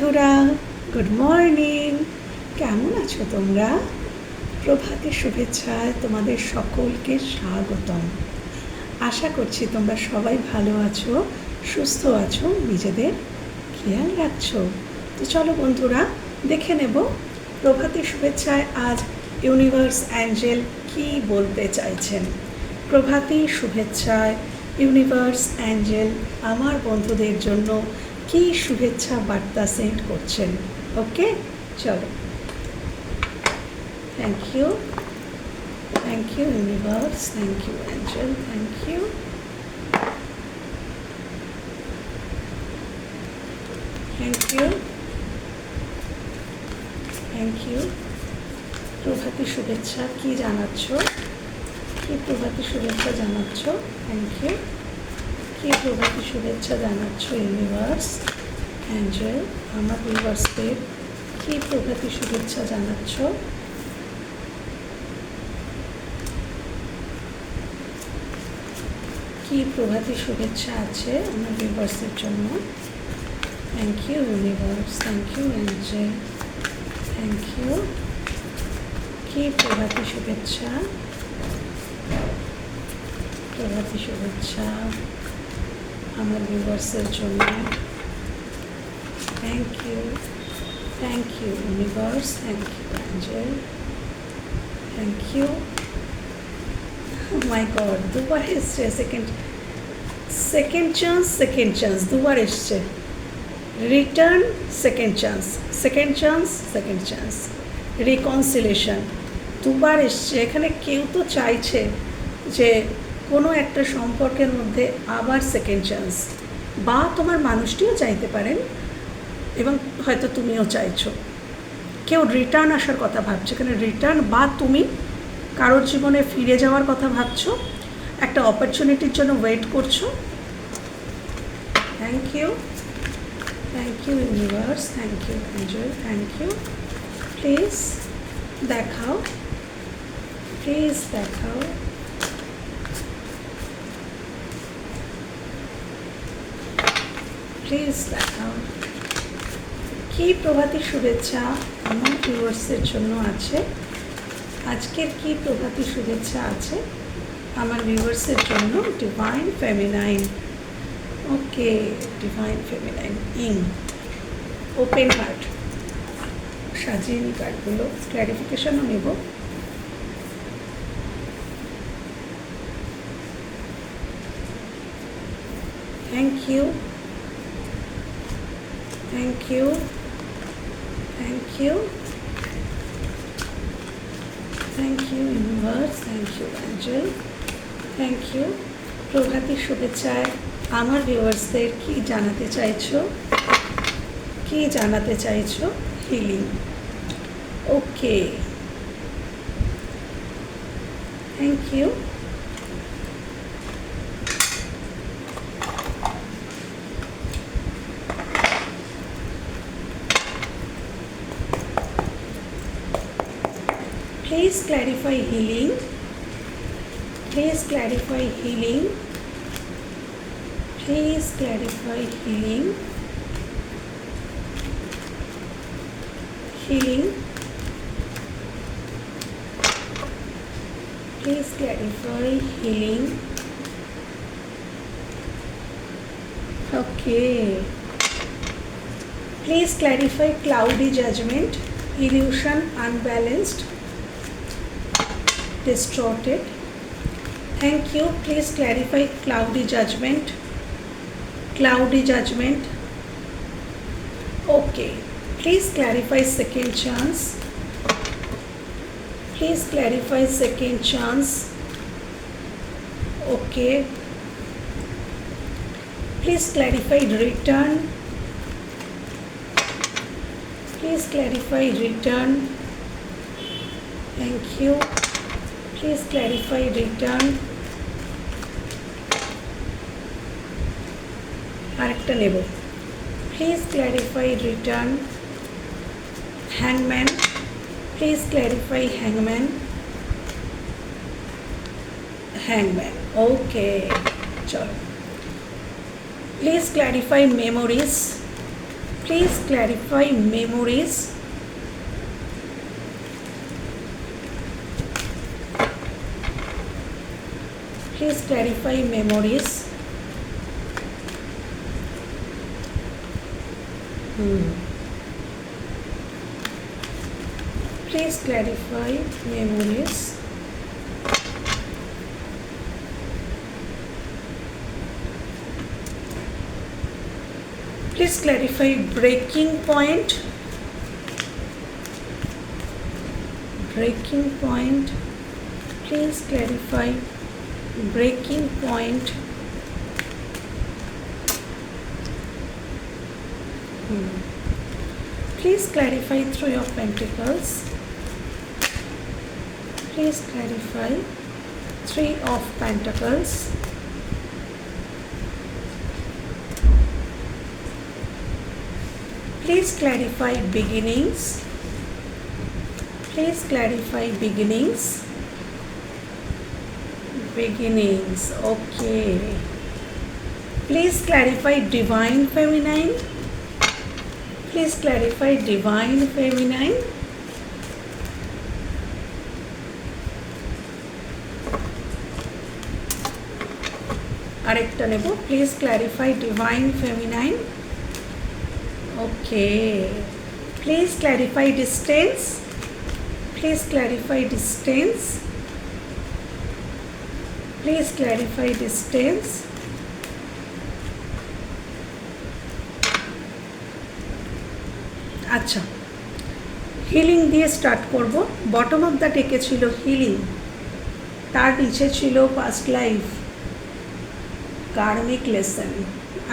বন্ধুরা good morning কেমন আছো তোমরা? প্রভাতের শুভেচ্ছায় তোমাদের সকলকে স্বাগতম। আশা করছি তোমরা সবাই ভালো আছো, সুস্থ আছো, নিজেদের খেয়াল রাখছো। তো চলো বন্ধুরা, দেখে নেব প্রভাতের শুভেচ্ছায় আজ ইউনিভার্স অ্যাঞ্জেল কি বলতে চাইছেন। প্রভাতী শুভেচ্ছায় ইউনিভার্স অ্যাঞ্জেল আমার বন্ধুদের জন্য কি শুভেচ্ছা বার্তা সেন্ড করছেন ওকে চলো। Thank you thank you universe thank you angel thank you thank you thank you প্রভাতী শুভেচ্ছা কি জানাচ্ছ? কি প্রভাতী শুভেচ্ছা জানাচ্ছ? থ্যাংক ইউ কি প্রভাতী শুভেচ্ছা জানাচ্ছ ইউনিভার্স অ্যাঞ্জেল আমার ইউনিভার্সদের কি প্রভাতী শুভেচ্ছা জানাচ্ছ? কি প্রভাতী শুভেচ্ছা আছে আমার ইউনিভার্সের জন্য? Thank you universe thank you angel thank you কি প্রভাতী শুভেচ্ছা? প্রভাতী শুভেচ্ছা। আমার ভিউয়ার্সের জন্য। Thank you thank you universe thank you angel thank you my god দুবার এসছে second second chance second chance দুবার এসছে। Return second chance second chance second chance reconciliation দুবার এসছে। এখানে কেউ তো চাইছে যে কোনো একটা সম্পর্কের মধ্যে আবার সেকেন্ড চান্স বা তোমার মানুষটিও চাইতে পারেন এবং হয়তো তুমিও চাইছো। কেউ রিটার্ন আসার কথা ভাবছে। এখানে রিটার্ন বা তুমি কারোর জীবনে ফিরে যাওয়ার কথা ভাবছ, একটা অপরচুনিটির জন্য ওয়েট করছ। Thank you thank you universe thank you enjoy thank you please দেখাও। প্লিজ দেখাও। প্লিজ দেখাও কি প্রভাতী শুভেচ্ছা আমার ভিউয়ার্সের জন্য আছে? আজকের কি প্রভাতী শুভেচ্ছা আছে আমার ভিউয়ার্সের জন্য? Divine feminine okay divine feminine ইং ওপেন হার্ট সাজিয়ে নি কার্ডগুলো ক্ল্যারিফিকেশনও নেব। Thank you you thank you thank you universe thank you angel thank you প্রভাতী শুভেচ্ছায় আমার ভিউয়ার্সদের কি জানাতে চাইছো? কি জানাতে চাইছো? Healing okay thank you Please clarify healing. Please clarify healing. Please clarify healing. Healing. Please clarify healing. Okay. Please clarify cloudy judgment, illusion, unbalanced, distorted. Thank you. Please clarify cloudy judgment. Cloudy judgment. Okay. Please clarify second chance. Please clarify second chance. Okay. Please clarify return. Please clarify return. Thank you. Please clarify return. আরেকটা নেব। Please clarify return হ্যাংম্যান please clarify হ্যাংম্যান হ্যাংম্যান ওকে চলো। Please clarify memories please clarify memories. Please clarify memories. Hmm. please clarify memories. Please clarify breaking point. Breaking point. Please clarify breaking point. Hmm. please clarify three of pentacles. Please clarify three of pentacles. Please clarify beginnings. Please clarify beginnings beginnings okay please clarify divine feminine please clarify divine feminine আরেকটা নেব please clarify divine feminine okay please clarify distance please clarify distance Please clarify distance আচ্ছা healing দিয়ে start করব। Bottom of the টেকে ছিল healing তার নিচে ছিল ফার্স্ট লাইফ কার্মিক লেসন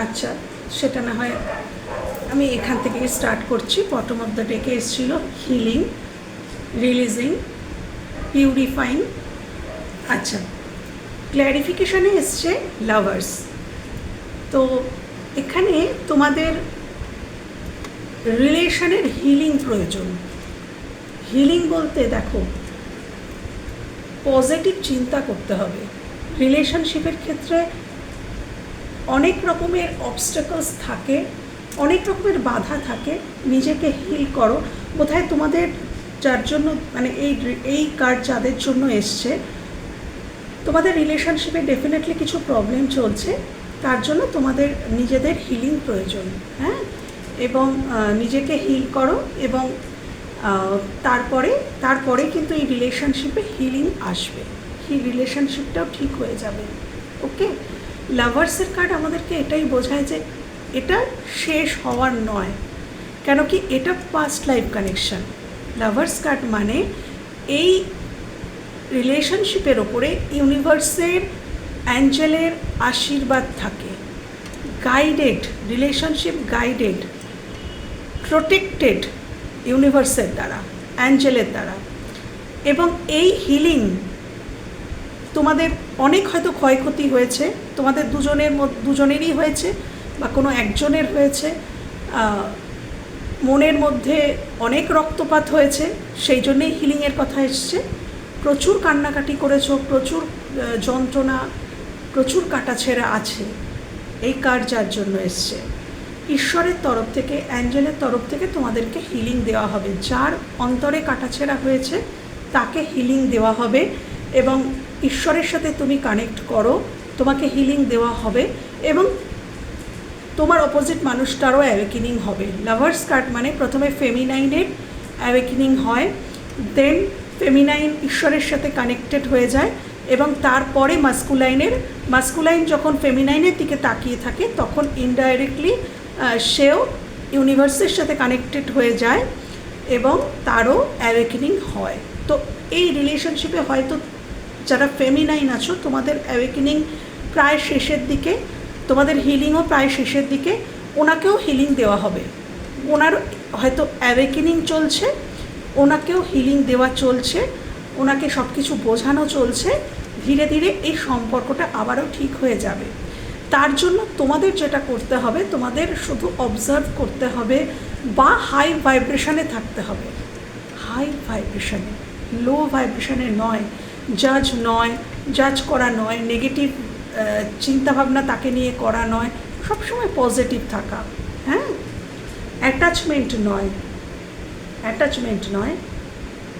আচ্ছা সেটা না হয় আমি এখান থেকে স্টার্ট করছি। বটম অফ দ্য ডেকে এসেছিল হিলিং রিলিজিং পিউরিফাইং আচ্ছা ক্ল্যারিফিকেশানে এসছে লাভার্স তো এখানে তোমাদের রিলেশনের হিলিং প্রয়োজন। হিলিং বলতে দেখো পজিটিভ চিন্তা করতে হবে। রিলেশনশিপের ক্ষেত্রে অনেক রকমের অবস্টাকলস থাকে, অনেক রকমের বাধা থাকে। নিজেকে হিল করো। বোধহয় তোমাদের যার জন্য মানে এই এই কার্ড যাদের জন্য এসছে তোমাদের রিলেশনশিপে ডেফিনেটলি কিছু প্রবলেম চলছে, তার জন্য তোমাদের নিজেদের হিলিং প্রয়োজন হ্যাঁ? এবং নিজেকে হিল করো এবং তারপরে তারপরে কিন্তু এই রিলেশনশিপে হিলিং আসবে। হি রিলেশনশিপটাও ঠিক হয়ে যাবে ওকে লাভার্সের কার্ড আমাদেরকে এটাই বোঝায় যে এটা শেষ হওয়ার নয়, কেন কি এটা past life connection lovers card মানে এই রিলেশনশিপের ওপরে ইউনিভার্সের অ্যাঞ্জেলের আশীর্বাদ থাকে। গাইডেড রিলেশনশিপ গাইডেড প্রোটেক্টেড ইউনিভার্সের দ্বারা, অ্যাঞ্জেলের দ্বারা। এবং এই হিলিং তোমাদের অনেক হয়তো ক্ষয়ক্ষতি হয়েছে, তোমাদের দুজনের দুজনেরই হয়েছে বা কোনো একজনের হয়েছে মনের মধ্যে অনেক রক্তপাত হয়েছে, সেই জন্যেই হিলিংয়ের কথা এসছে। প্রচুর কান্নাকাটি করেছ, প্রচুর যন্ত্রণা, প্রচুর কাটাছেড়া আছে। এই কার যার জন্য এসছে? ঈশ্বরের তরফ থেকে, অ্যাঞ্জেলের তরফ থেকে তোমাদেরকে হিলিং দেওয়া হবে। যার অন্তরে কাটাছেড়া হয়েছে, তাকে হিলিং দেওয়া হবে এবং ঈশ্বরের সাথে তুমি কানেক্ট করো, তোমাকে হিলিং দেওয়া হবে এবং তোমার অপোজিট মানুষটারও অ্যাওয়েকিনিং হবে। লাভার্স কার্ড মানে প্রথমে ফেমিনাইনের অ্যাওয়েকিনিং হয় দেন ফেমিনাইন ঈশ্বরের সাথে কানেক্টেড হয়ে যায় এবং তারপরে মাস্কুলাইনের মাস্কুলাইন যখন ফেমিনাইনের দিকে তাকিয়ে থাকে, তখন ইনডাইরেক্টলি সেও ইউনিভার্সের সাথে কানেক্টেড হয়ে যায় এবং তারও অ্যাওয়েকেনিং হয়। তো এই রিলেশনশিপে হয়তো যারা ফেমিনাইন আছো, তোমাদের অ্যাওয়েকেনিং প্রায় শেষের দিকে, তোমাদের হিলিংও প্রায় শেষের দিকে, ওনাকেও হিলিং দেওয়া হবে। ওনার হয়তো অ্যাওয়েকেনিং চলছে ওনাকেও হিলিং দেওয়া চলছে, ওনাকে সব কিছু বোঝানো চলছে, ধীরে ধীরে এই সম্পর্কটা আবারও ঠিক হয়ে যাবে। তার জন্য তোমাদের যেটা করতে হবে, তোমাদের শুধু অবজার্ভ করতে হবে বা হাই ভাইব্রেশনে থাকতে হবে। হাই ভাইব্রেশনে লো ভাইব্রেশনে নয় জাজ নয় জাজ করা নয় নেগেটিভ চিন্তাভাবনা তাকে নিয়ে করা নয়, সবসময় পজিটিভ থাকা হ্যাঁ? অ্যাটাচমেন্ট নয়। অ্যাটাচমেন্ট নয়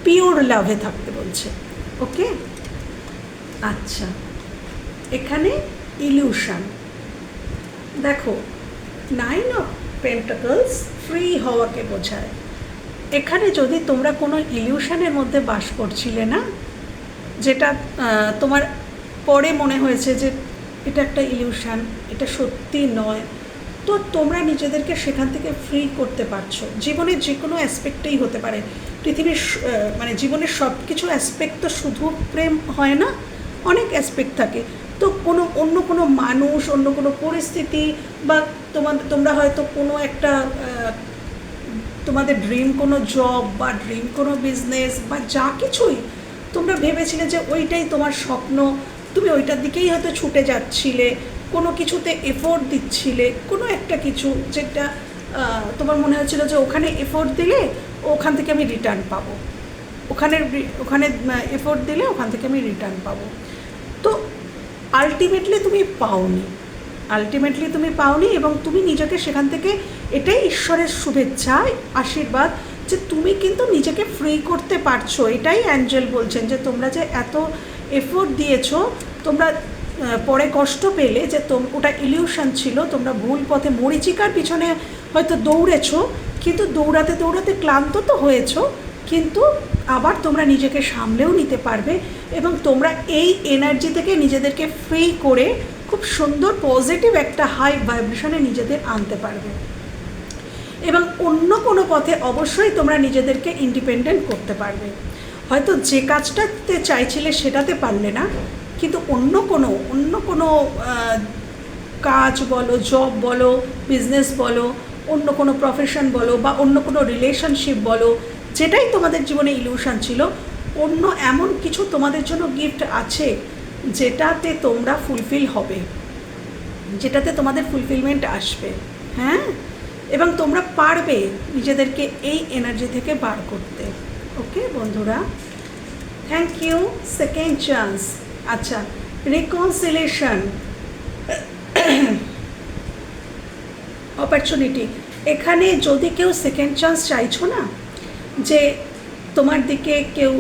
পিওর লাভে থাকতে বলছে। ওকে আচ্ছা। এখানে ইলিউশন দেখো নাইন অফ পেন্টাকলস ফ্রি হওয়াকে বোঝায়। এখানে যদি তোমরা কোনো ইলিউশনের মধ্যে বাস করছিলে না, যেটা তোমার পরে মনে হয়েছে যে এটা একটা ইলিউশন এটা সত্যি নয় তো তোমরা নিজেদেরকে সেখান থেকে ফ্রি করতে পারছ। জীবনের যে কোনো অ্যাসপেক্টেই হতে পারে। পৃথিবীর মানে জীবনের সব কিছু অ্যাসপেক্ট তো শুধু প্রেম হয় না, অনেক অ্যাসপেক্ট থাকে। তো কোনো, অন্য কোনো মানুষ, অন্য কোনো পরিস্থিতি বা তোমার তোমরা হয়তো কোনো একটা তোমাদের ড্রিম কোনো জব বা ড্রিম কোনো বিজনেস বা যা কিছুই তোমরা ভেবেছিলে যে ওইটাই তোমার স্বপ্ন, তুমি ওইটার দিকেই হয়তো ছুটে যাচ্ছিলে। কোনো কিছুতে এফোর্ট দিচ্ছিলে? কোনো একটা কিছু যেটা তোমার মনে হচ্ছিল যে ওখানে এফোর্ট দিলে ওখান থেকে আমি রিটার্ন পাবো। ওখানে ওখানে এফোর্ট দিলে ওখান থেকে আমি রিটার্ন পাবো। তো আলটিমেটলি তুমি পাওনি। আলটিমেটলি তুমি পাওনি এবং তুমি নিজেকে সেখান থেকে এটাই ঈশ্বরের শুভেচ্ছা, আশীর্বাদ যে তুমি কিন্তু নিজেকে ফ্রি করতে পারছ। এটাই অ্যাঞ্জেল বলছেন যে তোমরা যে এত এফোর্ট দিয়েছ, তোমরা পরে কষ্ট পেলে যে তোম, ওটা ইলিউশন ছিল, তোমরা ভুল পথে মরিচিকার পিছনে হয়তো দৌড়েছো, কিন্তু দৌড়াতে দৌড়াতে ক্লান্ত তো হয়েছো, কিন্তু আবার তোমরা নিজেকে সামলেও নিতে পারবে এবং তোমরা এই এনার্জি থেকে নিজেদেরকে ফ্রি করে খুব সুন্দর পজিটিভ একটা হাই ভাইব্রেশনে নিজেদের আনতে পারবে। এবং অন্য কোনো পথে অবশ্যই তোমরা নিজেদেরকে ইন্ডিপেন্ডেন্ট করতে পারবে। হয়তো যে কাজটাতে চাইছিলে সেটাতে পারলে না কিন্তু অন্য কোনো অন্য কোনো কাজ বলো জব বলো বিজনেস বলো, অন্য কোনো প্রফেশন বলো বা অন্য কোনো রিলেশনশিপ বলো, যেটাই তোমাদের জীবনে ইলিউশন ছিল, অন্য এমন কিছু তোমাদের জন্য গিফট আছে যেটাতে তোমরা ফুলফিল হবে, যেটাতে তোমাদের ফুলফিলমেন্ট আসবে হ্যাঁ? এবং তোমরা পারবে নিজেদেরকে এই এনার্জি থেকে বার করতে ওকে বন্ধুরা? থ্যাংক ইউ সেকেন্ড চান্স আচ্ছা রিকনসিলেশন অপরচুনিটি এখানে যদি কেউ সেকেন্ড চান্স চাইছো না, যে তোমার দিকে কেউ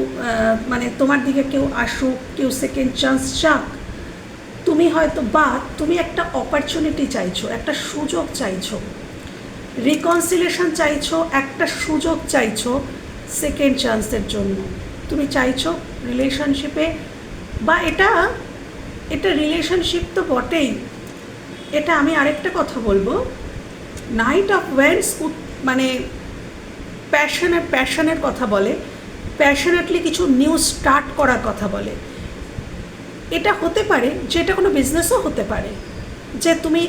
মানে তোমার দিকে কেউ আসুক, কেউ সেকেন্ড চান্স চাক, তুমি হয়তো বা তুমি একটা অপরচুনিটি চাইছো, একটা সুযোগ চাইছো। রিকনসিলেশন চাইছো, একটা সুযোগ চাইছো সেকেন্ড চান্সের জন্য। তুমি চাইছো রিলেশনশিপে বা এটা এটা রিলেশনশিপ তো বটেই। এটা আমি আরেকটা কথা বলব। নাইট অফ ওয়েন্স মানে প্যাশনের প্যাশনের কথা বলে। প্যাশনেটলি কিছু নিউ স্টার্ট করার কথা বলে। এটা হতে পারে যে এটা কোনো বিজনেসও হতে পারে। যে তুমি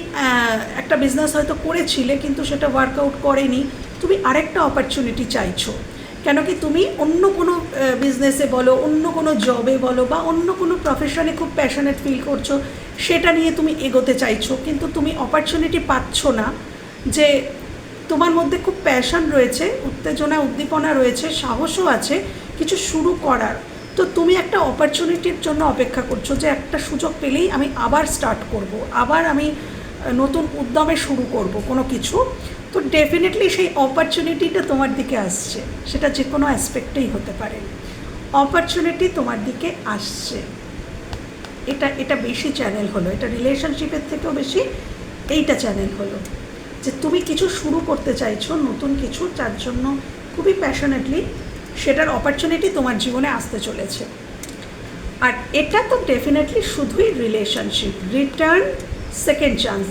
একটা বিজনেস হয়তো করেছিলে, কিন্তু সেটা ওয়ার্কআউট করেনি। তুমি আরেকটা অপরচুনিটি চাইছো। কেন কি তুমি অন্য কোনো বিজনেসে বলো, অন্য কোনো জবে বলো, বা অন্য কোনো প্রফেশনে খুব প্যাশনেট ফিল করছ, সেটা নিয়ে তুমি এগোতে চাইছো, কিন্তু তুমি অপরচুনিটি পাচ্ছ না, যে তোমার মধ্যে খুব প্যাশন রয়েছে, উত্তেজনা, উদ্দীপনা রয়েছে, সাহসও আছে, কিছু শুরু করার। তো তুমি একটা অপরচুনিটির জন্য অপেক্ষা করছ, যে একটা সুযোগ পেলেই আমি আবার স্টার্ট করব, আবার আমি নতুন উদ্যমে শুরু করব, কোনো কিছু। তো ডেফিনেটলি সেই অপরচুনিটিটা তোমার দিকে আসছে। সেটা যে কোনো অ্যাসপেক্টেই হতে পারে। অপরচুনিটি তোমার দিকে আসছে। এটা এটা বেশি চ্যানেল হলো। এটা রিলেশনশিপের থেকেও বেশি এইটা চ্যানেল হলো। যে তুমি কিছু শুরু করতে চাইছো, নতুন কিছু যার জন্য খুবই প্যাশনেটলি সেটার অপরচুনিটি তোমার জীবনে আসতে চলেছে। আর এটা তো ডেফিনেটলি শুধুই রিলেশনশিপ রিটার্ন সেকেন্ড চান্স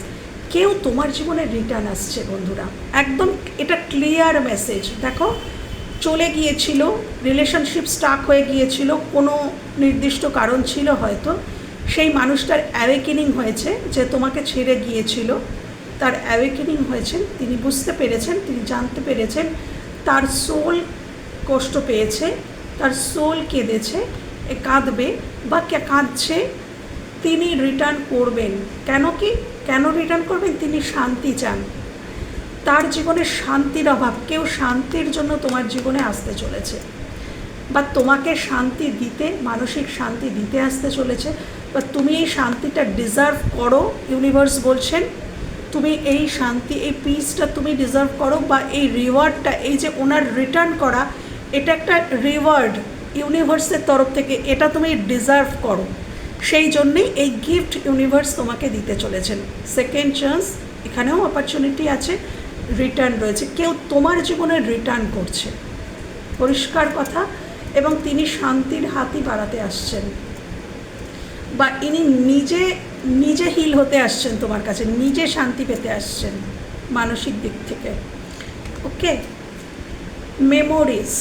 কেউ তোমার জীবনে রিটার্ন আসছে, বন্ধুরা। একদম এটা ক্লিয়ার মেসেজ দেখো, চলে গিয়েছিল রিলেশনশিপ স্টাক হয়ে গিয়েছিল, কোনো নির্দিষ্ট কারণ ছিল হয়তো। সেই মানুষটার অ্যাওয়েকেনিং হয়েছে যে তোমাকে ছেড়ে গিয়েছিল। তার অ্যাওয়েকেনিং হয়েছেন তিনি বুঝতে পেরেছেন, তিনি জানতে পেরেছেন, তার সোল কষ্ট পেয়েছে, তার সোল কেঁদেছে কাঁদবে বা কাঁদছে, তিনি রিটার্ন করবেন। কেন কি? কেন রিটার্ন করবেন? তিনি শান্তি চান। তার জীবনে শান্তির অভাব। কেউ শান্তির জন্য তোমার জীবনে আসতে চলেছে। বা তোমাকে শান্তি দিতে, মানসিক শান্তি দিতে আসতে চলেছে। বা তুমি এই শান্তিটা ডিজার্ভ করো ইউনিভার্স বলছেন। তুমি এই শান্তি, এই পিসটা তুমি ডিজার্ভ করো বা এই রিওয়ার্ডটা এই যে ওনার রিটার্ন করা, এটা একটা রিওয়ার্ড ইউনিভার্সের তরফ থেকে। এটা তুমি ডিজার্ভ করো। সেই জন্যেই এই গিফট ইউনিভার্স তোমাকে দিতে চলেছেন। সেকেন্ড চান্স এখানেও অপরচুনিটি আছে রিটার্ন রয়েছে। কেউ তোমার জীবনে রিটার্ন করছে। পরিষ্কার কথা, এবং তিনি শান্তির হাতই বাড়াতে আসছেন। বা ইনি নিজে নিজে হিল হতে আসছেন তোমার কাছে, নিজে শান্তি পেতে আসছেন মানসিক দিক থেকে। ওকে মেমোরিজ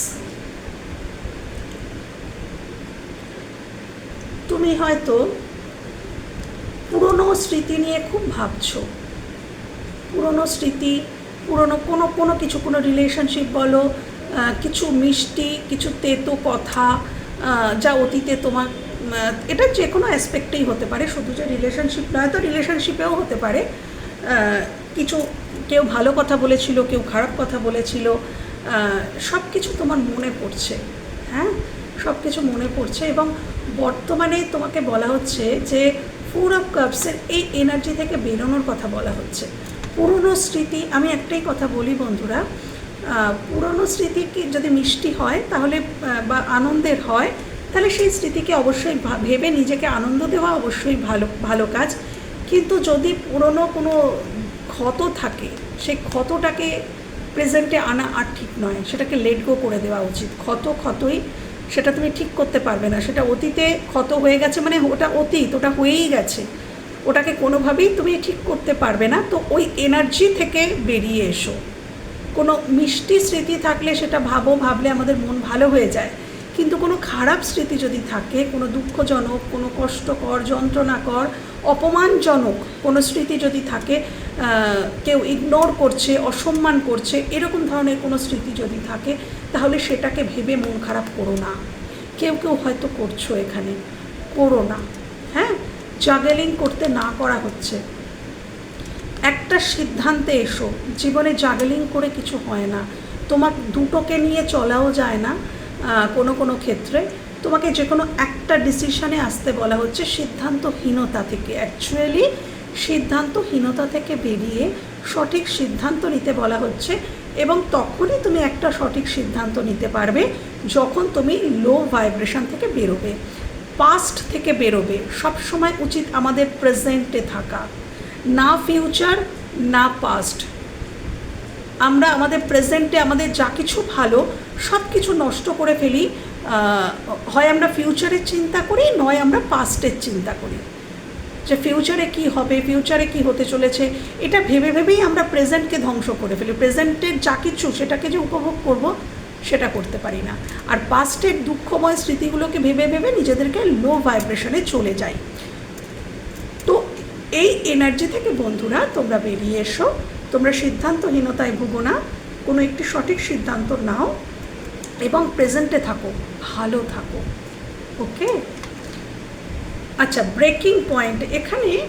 তুমি হয়তো পুরনো স্মৃতি নিয়ে খুব ভাবছ। পুরনো স্মৃতি, পুরনো কোনো কোনো কিছু, কোনো রিলেশনশিপ বলো কিছু মিষ্টি, কিছু তেতো কথা যা অতীতে তোমার এটা যে কোনো অ্যাসপেক্টেই হতে পারে, শুধু যে রিলেশনশিপ নয়, তো রিলেশনশিপেও হতে পারে। কিছু, কেউ ভালো কথা বলেছিল, কেউ খারাপ কথা বলেছিল সব কিছু তোমার মনে পড়ছে। সব কিছু মনে পড়ছে এবং বর্তমানে তোমাকে বলা হচ্ছে যে ফোর অফ কাপসের এই এনার্জি থেকে বেরোনোর কথা বলা হচ্ছে। পুরনো স্মৃতি, আমি একটাই কথা বলি বন্ধুরা পুরনো স্মৃতি যদি মিষ্টি হয় তাহলে বা আনন্দের হয়, তাহলে সেই স্মৃতিকে অবশ্যই ভেবে নিজেকে আনন্দ দেওয়া অবশ্যই ভালো ভালো কাজ। কিন্তু যদি পুরনো কোনো ক্ষত থাকে, সেই ক্ষতটাকে প্রেজেন্টে আনা আর ঠিক নয়, সেটাকে লেট গো করে দেওয়া উচিত। ক্ষত ক্ষতই সেটা তুমি ঠিক করতে পারবে না। সেটা অতীতে ক্ষত হয়ে গেছে মানে ওটা অতীত, ওটা হয়েই গেছে। ওটাকে কোনোভাবেই তুমি ঠিক করতে পারবে না। তো ওই এনার্জি থেকে বেরিয়ে এসো। কোনো মিষ্টি স্মৃতি থাকলে সেটা ভাবো, ভাবলে আমাদের মন ভালো হয়ে যায়। কিন্তু কোনো খারাপ স্মৃতি যদি থাকে, কোনো দুঃখজনক, কোনো কষ্টকর, যন্ত্রণাকর অপমানজনক কোনো স্মৃতি যদি থাকে কেউ ইগনোর করছে, অসম্মান করছে, এরকম ধরনের কোনো স্মৃতি যদি থাকে, তাহলে সেটাকে ভেবে মন খারাপ করো না। কেউ কেউ হয়তো করছ এখানে। করো না। হ্যাঁ? জাগেলিং করতে না করা হচ্ছে। একটা সিদ্ধান্তে এসো, জীবনে জাগলিং করে কিছু হয় না। তোমার দুটোকে নিয়ে চলাও যায় না কোনো কোনো ক্ষেত্রে। তোমাকে যে কোনো একটা ডিসিশনে আসতে বলা হচ্ছে সিদ্ধান্তহীনতা থেকে। অ্যাকচুয়ালি সিদ্ধান্তহীনতা থেকে বেরিয়ে সঠিক সিদ্ধান্ত নিতে বলা হচ্ছে এবং তখনই তুমি একটা সঠিক সিদ্ধান্ত নিতে পারবে যখন তুমি লো ভাইব্রেশন থেকে বেরোবে। পাস্ট থেকে বেরোবে। সবসময় উচিত আমাদের প্রেজেন্টে থাকা। না ফিউচার না পাস্ট আমরা আমাদের প্রেজেন্টে আমাদের যা কিছু ভালো সব কিছু নষ্ট করে ফেলি হয় আমরা ফিউচারের চিন্তা করি, নয় আমরা পাস্টের চিন্তা করি। যে ফিউচারে কি হবে ফিউচারে কি হতে চলেছে, এটা ভেবে ভেবেই আমরা প্রেজেন্টকে ধ্বংস করে ফেলি। প্রেজেন্টের যা কিছু সেটাকে যে উপভোগ করব, সেটা করতে পারি না। আর পাস্টের দুঃখময় স্মৃতিগুলোকে ভেবে ভেবে নিজেদেরকে লো ভাইব্রেশনে চলে যাই। তো এই এনার্জি থেকে বন্ধুরা, তোমরা বেরিয়ে এসো। তোমরা সিদ্ধান্তহীনতায় ভুগো না। কোনো একটি সঠিক সিদ্ধান্ত নাও। এবং প্রেজেন্টে থাকো, ভালো থাকো, ওকে? আচ্ছা ব্রেকিং পয়েন্ট, এখানে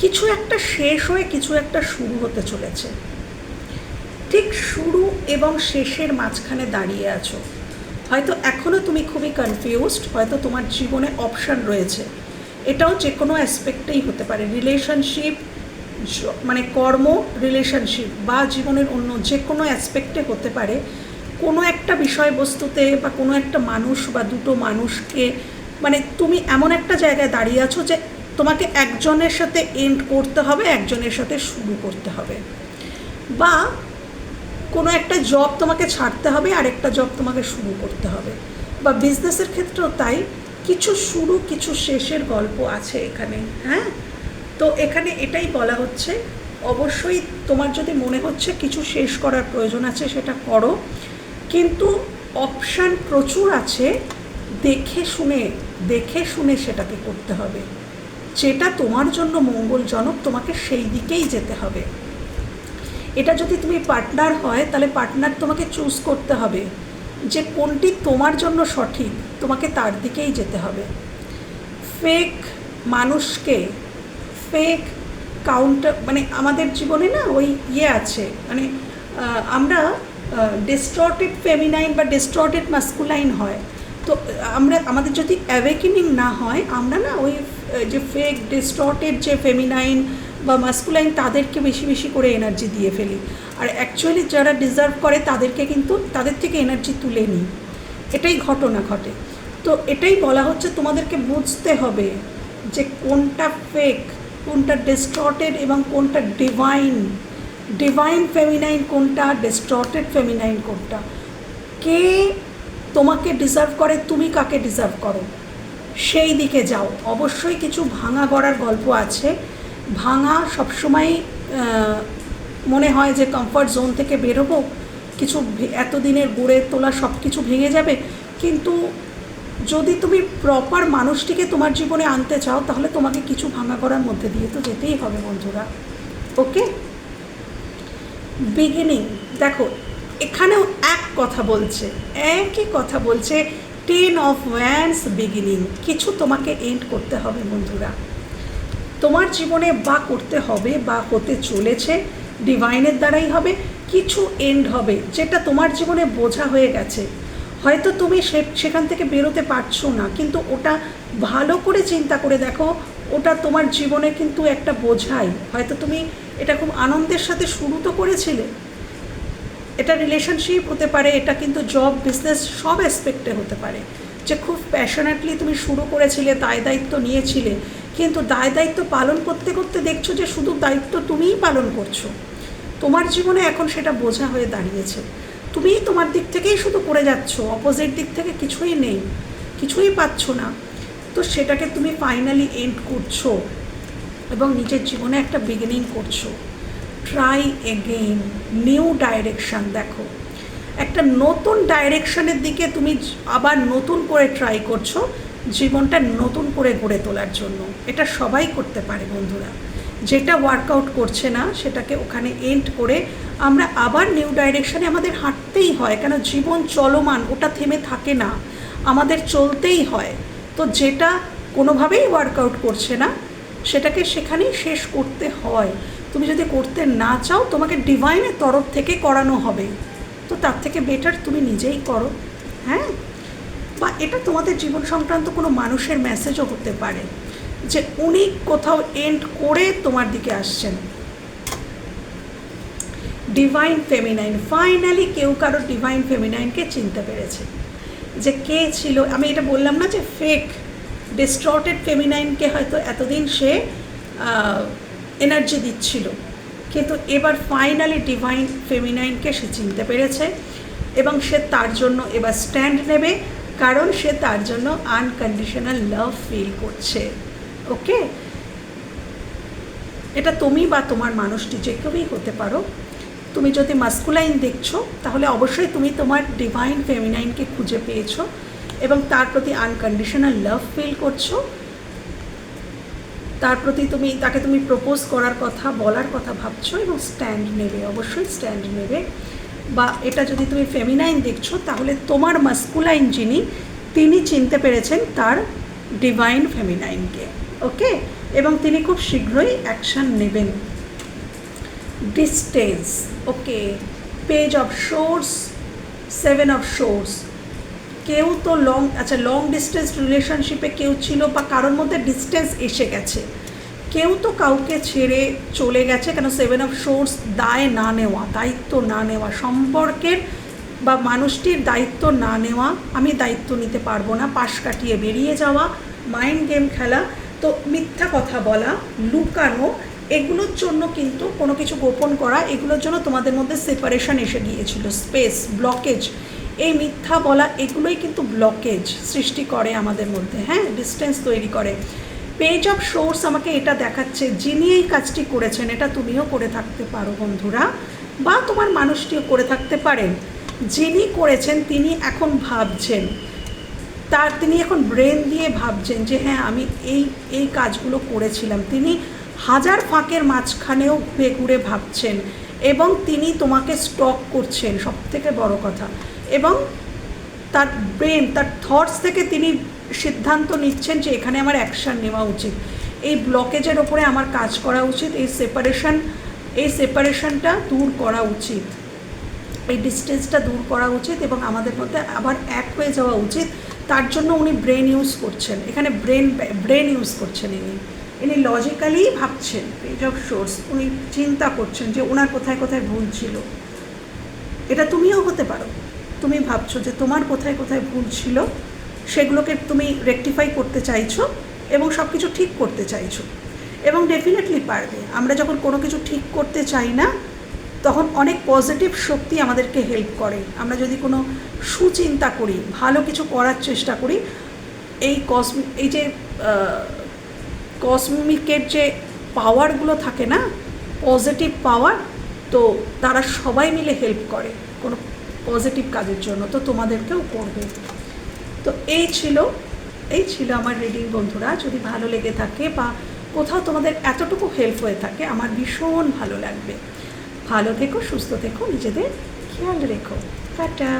কিছু একটা শেষ হয়ে কিছু একটা শুরু হতে চলেছে। ঠিক শুরু এবং শেষের মাঝখানে দাঁড়িয়ে আছো। হয়তো এখনও তুমি খুবই কনফিউজড হয়তো তোমার জীবনে অপশান রয়েছে। এটাও যে কোনো অ্যাসপেক্টেই হতে পারে রিলেশনশিপ মানে কর্ম রিলেশনশিপ বা জীবনের অন্য যে কোনো অ্যাসপেক্টে হতে পারে, কোনো একটা বিষয়বস্তুতে বা কোনো একটা মানুষ বা দুটো মানুষকে মানে তুমি এমন একটা জায়গায় দাঁড়িয়ে আছো যে তোমাকে একজনের সাথে এন্ড করতে হবে, একজনের সাথে শুরু করতে হবে। বা কোনো একটা জব তোমাকে ছাড়তে হবে আর একটা জব তোমাকে শুরু করতে হবে। বা বিজনেসের ক্ষেত্রেও তাই, কিছু শুরু, কিছু শেষের গল্প আছে এখানে হ্যাঁ? তো এখানে এটাই বলা হচ্ছে, অবশ্যই তোমার যদি মনে হচ্ছে কিছু শেষ করার প্রয়োজন আছে সেটা করো, কিন্তু অপশান প্রচুর আছে, দেখে শুনে দেখে শুনে সেটাকে করতে হবে। যেটা তোমার জন্য মঙ্গলজনক, তোমাকে সেই দিকেই যেতে হবে। এটা যদি তুমি পার্টনার হয়, তাহলে পার্টনার তোমাকে চুজ করতে হবে যে কোনটি তোমার জন্য সঠিক, তোমাকে তার দিকেই যেতে হবে। ফেক মানুষকে ফেক কাউন্টার মানে আমাদের জীবনে না ওই ইয়ে আছে মানে আমরা ডিস্টর্টেড ফেমিনাইন বা ডিস্টর্টেড মাস্কুলাইন হয়। তো, আমরা, আমাদের যদি অ্যাওয়েকেনিং না হয়, আমরা না ওই যে ফেক ডিস্টর্টেড যে ফেমিনাইন বা মাস্কুলাইন তাদেরকে বেশি বেশি করে এনার্জি দিয়ে ফেলি। আর অ্যাকচুয়ালি যারা ডিজার্ভ করে তাদেরকে কিন্তু, তাদের থেকে এনার্জি তুলে নিই। এটাই ঘটনা ঘটে। তো এটাই বলা হচ্ছে তোমাদেরকে বুঝতে হবে যে কোনটা ফেক কোনটা ডিস্টর্টেড এবং কোনটা ডিভাইন ডিভাইন ফেমিনাইন কোনটা ডিস্টর্টেড ফেমিনাইন কোনটা? কে তোমাকে ডিজার্ভ করে, তুমি কাকে ডিজার্ভ করো? সেই দিকে যাও। অবশ্যই কিছু ভাঙা গড়ার গল্প আছে। ভাঙা সবসময় মনে হয় যে কমফর্ট জোন থেকে বেরোবো। কিছু এতদিনের গড়ে তোলা সব কিছু ভেঙে যাবে। কিন্তু যদি তুমি প্রপার মানুষটিকে তোমার জীবনে আনতে চাও, তাহলে তোমাকে কিছু ভাঙা করার মধ্যে দিয়ে তো যেতেই হবে বন্ধুরা। ওকে? বিগিনিং দেখো, এখানেও এক কথা বলছে, একই কথা বলছে টেন অফ ওয়ান্স বিগিনিং কিছু তোমাকে এন্ড করতে হবে বন্ধুরা। তোমার জীবনে বা করতে হবে বা হতে চলেছে ডিভাইনের দ্বারাই হবে, কিছু এন্ড হবে, যেটা তোমার জীবনে বোঝা হয়ে গেছে। হয়তো তুমি সেখান থেকে বেরোতে পারছ না, কিন্তু ওটা ভালো করে চিন্তা করে দেখো, ওটা তোমার জীবনে কিন্তু একটা বোঝাই। হয়তো তুমি এটা খুব আনন্দের সাথে শুরু তো করেছিলে। এটা রিলেশনশিপ হতে পারে, এটা কিন্তু জব বিজনেস সব অ্যাসপেক্টে হতে পারে। যে খুব প্যাশনেটলি তুমি শুরু করেছিলে, দায় দায়িত্ব নিয়েছিলে, কিন্তু দায় দায়িত্ব পালন করতে করতে দেখছ যে শুধু দায়িত্ব তুমিই পালন করছ। তোমার জীবনে এখন সেটা বোঝা হয়ে দাঁড়িয়েছে। তুমিই তোমার দিক থেকেই শুধু করে যাচ্ছ অপোজিট দিক থেকে কিছুই নেই, কিছুই পাচ্ছ না। তো সেটাকে তুমি ফাইনালি এন্ড করছ এবং নিজের জীবনে একটা বিগিনিং করছ। ট্রাই এগেইন নিউ ডাইরেকশান দেখো। একটা নতুন ডাইরেকশনের দিকে তুমি আবার নতুন করে ট্রাই করছ, জীবনটা নতুন করে গড়ে তোলার জন্য। এটা সবাই করতে পারে বন্ধুরা। যেটা ওয়ার্কআউট করছে না, সেটাকে ওখানে এন্ড করে আমরা আবার নিউ ডাইরেকশানে আমাদের হাঁটতেই হয়, কেন জীবন চলমান, ওটা থেমে থাকে না, আমাদের চলতেই হয়। তো যেটা কোনোভাবেই ওয়ার্কআউট করছে না, সেটাকে সেখানেই শেষ করতে হয়। তুমি যদি করতে না চাও, তোমাকে ডিভাইনের তরফ থেকে করানো হবে। তো তার থেকে বেটার তুমি নিজেই করো হ্যাঁ? বা এটা তোমাদের জীবন সংক্রান্ত কোনো মানুষের মেসেজও হতে পারে, যে উনি কোথাও এন্ড করে তোমার দিকে আসছেন। ডিভাইন ফেমিনাইন ফাইনালি কেউ কারও ডিভাইন ফেমিনাইনকে চিনতে পেরেছে। যে কে ছিল, আমি এটা বললাম না যে ফেক ডিস্ট্রটেড ফেমিনাইনকে হয়তো এতদিন সে এনার্জি দিচ্ছিল। কিন্তু এবার ফাইনালি ডিভাইন ফেমিনাইনকে সে চিনতে পেরেছে এবং সে তার জন্য এবার স্ট্যান্ড নেবে, কারণ সে তার জন্য আনকন্ডিশনাল লাভ ফিল করছে। ওকে এটা তুমি বা তোমার মানুষটি যে কেউই হতে পারো তুমি যদি মাস্কুলাইন দেখছ, তাহলে অবশ্যই তুমি তোমার ডিভাইন ফেমিনাইনকে খুঁজে পেয়েছ এবং তার প্রতি আনকন্ডিশনাল লাভ ফিল করছ। তার প্রতি তুমি, তাকে তুমি প্রপোজ করার কথা, বলার কথা ভাবছ এবং স্ট্যান্ড নেবে, অবশ্যই স্ট্যান্ড নেবে। বা এটা যদি তুমি ফেমিনাইন দেখছ, তাহলে তোমার মাস্কুলাইন যিনি, তিনি চিনতে পেরেছেন তার ডিভাইন ফেমিনাইনকে ওকে এবং তিনি খুব শীঘ্রই অ্যাকশান নেবেন। Distance okay page of swords seven of swords কেউ তো লং আচ্ছা লং ডিস্টেন্স রিলেশনশিপে কেউ ছিল বা কারোর মধ্যে ডিস্টেন্স এসে গেছে। কেউ তো কাউকে ছেড়ে চলে গেছে, কেন সেভেন অফ শোর্স দায় না নেওয়া, দায়িত্ব না নেওয়া, সম্পর্কের বা মানুষটির দায়িত্ব না নেওয়া, আমি দায়িত্ব নিতে পারব না, পাশ কাটিয়ে বেরিয়ে যাওয়া মাইন্ড গেম খেলা, তো মিথ্যা কথা বলা, লুকানো এগুলোর জন্য কিন্তু কোনো কিছু গোপন করা, এগুলোর জন্য তোমাদের মধ্যে সেপারেশন এসে গিয়েছিল স্পেস ব্লকেজ এই মিথ্যা বলা, এগুলোই কিন্তু ব্লকেজ সৃষ্টি করে আমাদের মধ্যে হ্যাঁ? ডিস্টেন্স তৈরি করে। পেজ অফ সোর্স আমাকে এটা দেখাচ্ছে, যিনি এই কাজটি করেছেন, এটা তুমিও করে থাকতে পারো বন্ধুরা, বা তোমার মানুষটিও করে থাকতে পারেন যিনি করেছেন, তিনি এখন ভাবছেন, তার, তিনি এখন ব্রেন দিয়ে ভাবছেন যে হ্যাঁ আমি এই এই কাজগুলো করেছিলাম। তিনি হাজার ফাঁকের মাঝখানেও ঘুরে ঘুরে ভাবছেন এবং তিনি তোমাকে স্টক করছেন সব থেকে বড় কথা। এবং তার ব্রেন তার থটস থেকে তিনি সিদ্ধান্ত নিচ্ছেন যে এখানে আমার অ্যাকশান নেওয়া উচিত। এই ব্লকেজের ওপরে আমার কাজ করা উচিত, এই সেপারেশন এই সেপারেশনটা দূর করা উচিত। এই ডিস্টেন্সটা দূর করা উচিত এবং আমাদের মধ্যে আবার এক হয়ে যাওয়া উচিত। তার জন্য উনি ব্রেন ইউজ করছেন। এখানে ব্রেন ব্রেন ইউজ করছেন ইনি। ইনি লজিক্যালি ভাবছেন পেজ অফ সোর্স উনি চিন্তা করছেন যে ওনার কোথায় কোথায় ভুল ছিল। এটা তুমিও হতে পারো। তুমি ভাবছ যে তোমার কোথায় কোথায় ভুল ছিল, সেগুলোকে তুমি রেকটিফাই করতে চাইছো এবং সব কিছু ঠিক করতে চাইছো। এবং ডেফিনেটলি পারবে। আমরা যখন কোনো কিছু ঠিক করতে চাই না, তখন অনেক পজিটিভ শক্তি আমাদেরকে হেল্প করে। আমরা যদি কোনো সুচিন্তা করি, ভালো কিছু করার চেষ্টা করি, এই কসমিক এই যে কসমিকের যে পাওয়ারগুলো থাকে না পজিটিভ পাওয়ার তো তারা সবাই মিলে হেল্প করে কোনো পজিটিভ কাজের জন্য। তো তোমাদেরকেও করবে। তো এই ছিল এই ছিল আমার রিডিং বন্ধুরা। যদি ভালো লেগে থাকে বা কোথাও তোমাদের এতটুকু হেল্প হয়ে থাকে, আমার ভীষণ ভালো লাগবে। ভালো থেকো, সুস্থ থেকো, নিজেদের খেয়াল রেখো। টাটা!